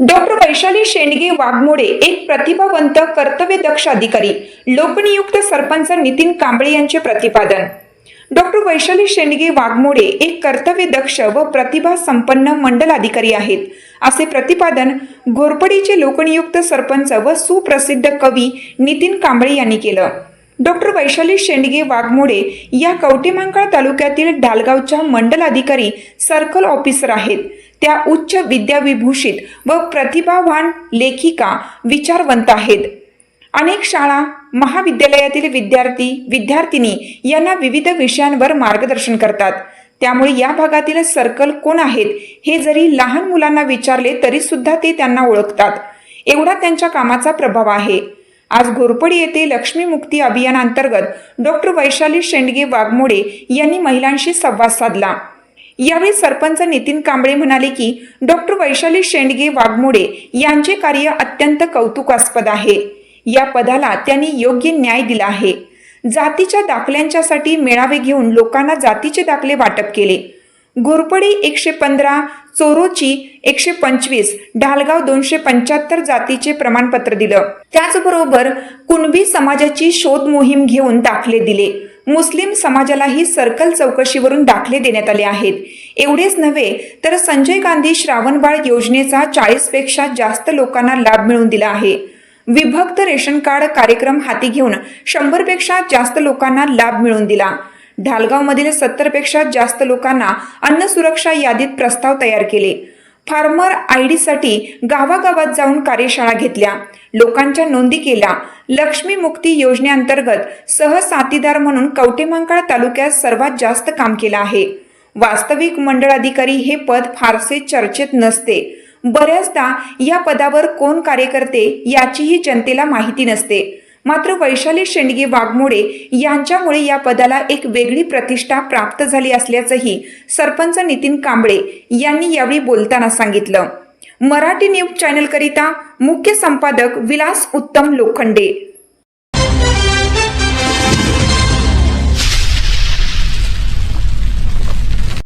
Doctor Vaishali Shendge Waghmode एक प्रतिभावंत कर्तव्यदक्ष अधिकारी लोकनियुक्त सरपंच नितीन कांबळे यांचे प्रतिपादन. डॉक्टर वैशाली शेंडगे वाघमोडे एक कर्तव्यदक्ष व प्रतिभा संपन्न मंडल अधिकारी आहेत. असे प्रतिपादन घोरपडीचे लोकनियुक्त सरपंच व सुप्रसिद्ध कवी नितीन कांबळे यांनी केलं. डॉक्टर वैशाली शेंडगे वाघमोडे या कवटेमांकाळ तालुक्यातील ढालगावच्या मंडल अधिकारी सर्कल ऑफिसर आहेत. त्या उच्च विद्याविभूषित व प्रतिभावान लेखिका विचारवंत आहेत. अनेक शाळा महाविद्यालयातील विद्यार्थी विद्यार्थिनी यांना विविध विषयांवर मार्गदर्शन करतात. त्यामुळे या भागातील सर्कल कोण आहेत हे जरी लहान मुलांना विचारले तरी सुद्धा ते त्यांना ओळखतात. एवढा त्यांच्या कामाचा प्रभाव आहे. आज घोरपडी येथे लक्ष्मी मुक्ती अभियानांतर्गत डॉक्टर वैशाली शेंडगे वाघमोडे यांनी महिलांशी संवाद साधला. यावेळी सरपंच नितीन कांबळे म्हणाले की डॉक्टर वैशाली शेंडगे वाघमोडे यांचे कार्य अत्यंत कौतुकास्पद आहे. या पदाला त्यांनी योग्य न्याय दिला आहे. जातीच्या दाखल्यांच्यासाठी मेळावे घेऊन लोकांना जातीचे दाखले वाटप केले. घोरपडी एकशे पंधरा चोरोची एकशे पंचवीस ढालगाव दोनशे पंच्याहत्तर जातीचे प्रमाणपत्र दिलं. त्याचबरोबर कुणबी समाजाची शोध मोहीम घेऊन दाखले दिले. मुस्लिम समाजालाही सर्कल चौकशीवरून दाखले देण्यात आले आहेत. एवढेच नव्हे तर संजय गांधी श्रावणबाळ योजनेचा चाळीसपेक्षा जास्त लोकांना लाभ मिळवून दिला आहे. विभक्त रेशन कार्ड कार्यक्रम हाती घेऊन शंभरपेक्षा जास्त लोकांना लाभ मिळवून दिला. ढालगावमधील सत्तरपेक्षा जास्त लोकांना अन्न सुरक्षा यादीत प्रस्ताव तयार केले. फार्मर आय डीसाठी गावागावात जाऊन कार्यशाळा घेतल्या. लोकांच्या नोंदी केल्या. लक्ष्मी मुक्ती योजनेअंतर्गत सहसाथीदार म्हणून कवटेमांकाळ तालुक्यात सर्वात जास्त काम केलं आहे. वास्तविक मंडळ अधिकारी हे पद फारसे चर्चेत नसते. बऱ्याचदा या पदावर कोण कार्य करते याचीही जनतेला माहिती नसते. मात्र वैशाली शेंडगे वाघमोडे यांच्यामुळे या पदाला एक वेगळी प्रतिष्ठा प्राप्त झाली असल्याचंही सरपंच नितीन कांबळे यांनी यावेळी बोलताना सांगितलं. मराठी न्यूज चॅनलकरिता मुख्य संपादक विलास उत्तम लोखंडे.